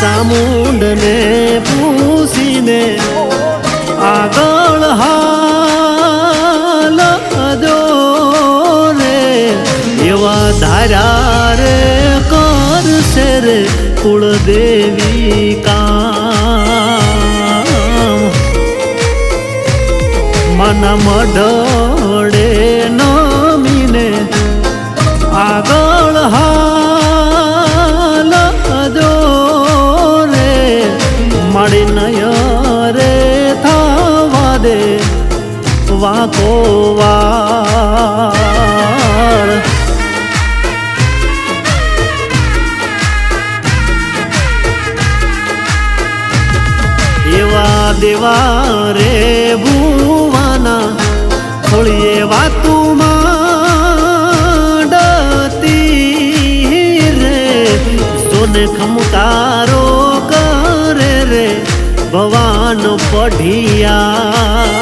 ચામુંડને પૂસીને આગળ હાલ જો રે. એવા ધારા રે કરશે રે કુળદેવી કામ. મન મઢડે વાકો એવા દેવા રે ભુવાના, થોડીએ તું ડતી રે. સોને ખમકારો કરે રે ભવાન પઢિયાર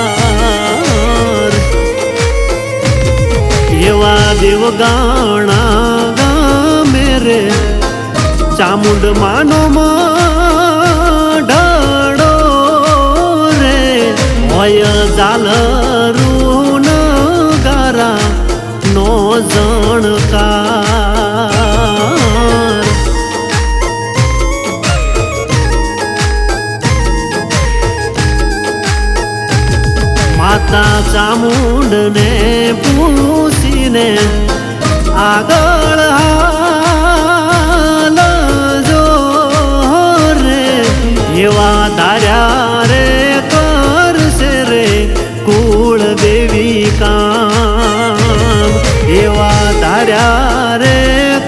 એવા દેવગાણા ગામે રે. ચામુંડ માનો ઢળો રે. હોય ઝાલરું ગારા નો જણકા માતા ચામુંડને પૂછીને આગળ હાલ જો રે, એવા ધાર્યા રે કરશે રે કુળ દેવી કામ. એવા ધાર્યા રે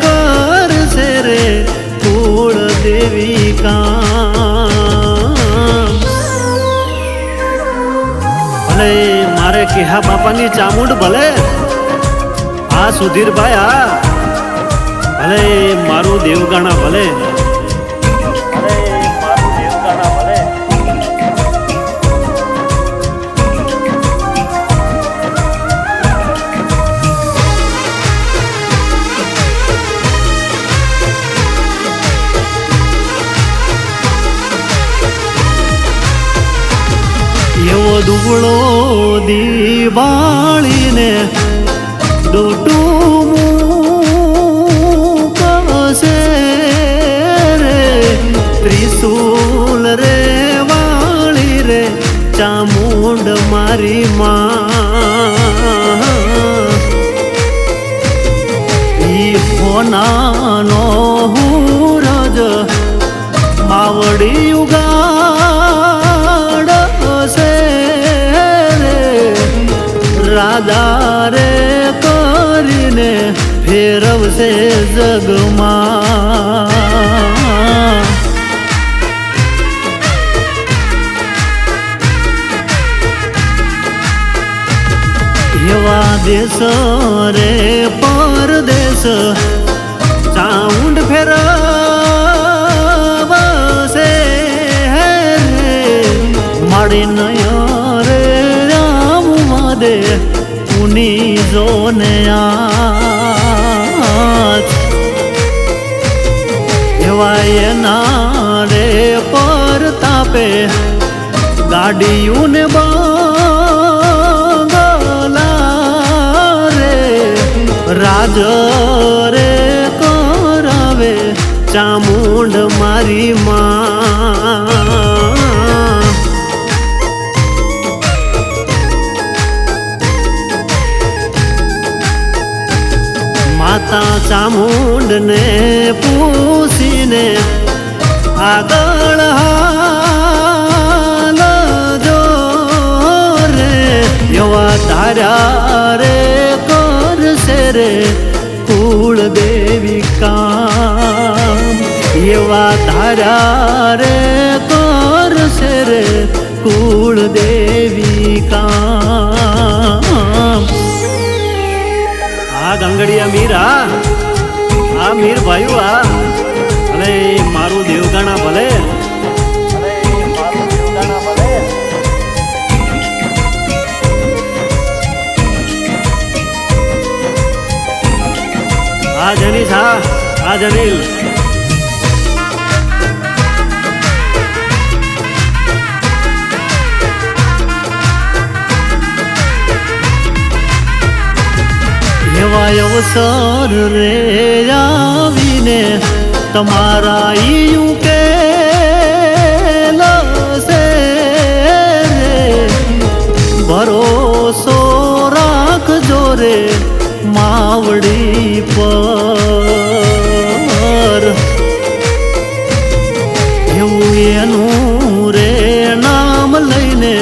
કરશે રે કુળ દેવી કામ. ભલે મારે કેહા બાપાની ચામુંડ ભલે આ સુધીરભાઈ આ ભલે. મારું દેવગાણા ભલે. એવો દુબળો દિવાળીને દોટું કસે રે. ત્રિશુલ રે, વાળી રે, ચામુંડ મારી માં. ઈ હોનાનો હું રજ માવડી ઉગાડ કરીને ફેરવશે જગમાં એવા દેશ રે પરદેશ એવા ના રે પર તાપે ગાડીઓને બાંગલા રે, રાજ રે કરાવે ચામુંડ મારી માં. માતા ચામુંડને પૂછીને આગળ હાલ જો રે યવા તારા રે કરશે રે કુળ દેવી કામ એવા તારા રે કરશે રે કુળ દેવી કામ આ ગંગડિયા મીરા આ મીર ભાઈ આ મારું દેવગાણા ભલે. આ જનીશ હા આ જનીલ એવા અવસર રે આવીને તમારા ઈયું કે લસે ભરોસો રાખજો રે માવડી પર. એવું એનું રે નામ લઈને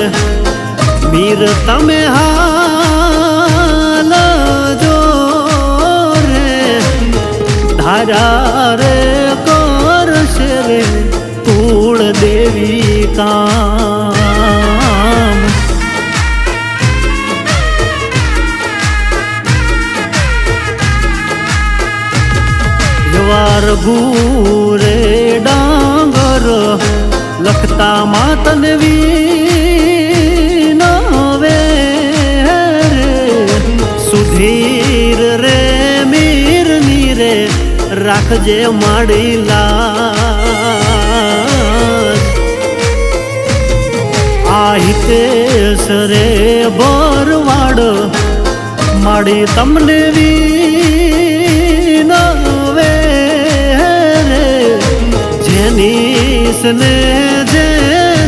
મીર તમે હા ધારા કામ. વાર ગુરે ડાંગર લખતા માતન વીનવે રે. સુધીર રે, મીર નીરે રાખજે માડી લાજ આ હિતેશ રે ભરવાડ માડી તમને વિનવે રે. જેનીસ ને જે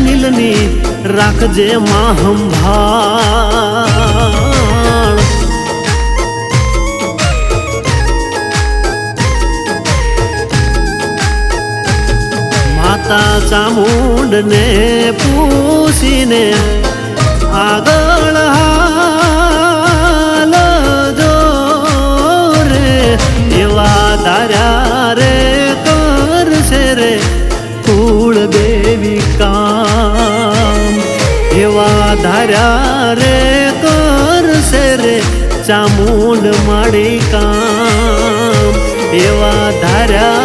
નીલની રાખજે માહંભાળ માતા ચામુંડને પૂછીને આગળ હાલ જો રે, એવા તાર્યા રે કરશે રે કુળ દેવી કામ. એવા ધાર્યા રે કરશે રે ચામુંડ માડી કામ. એવા ધાર્યા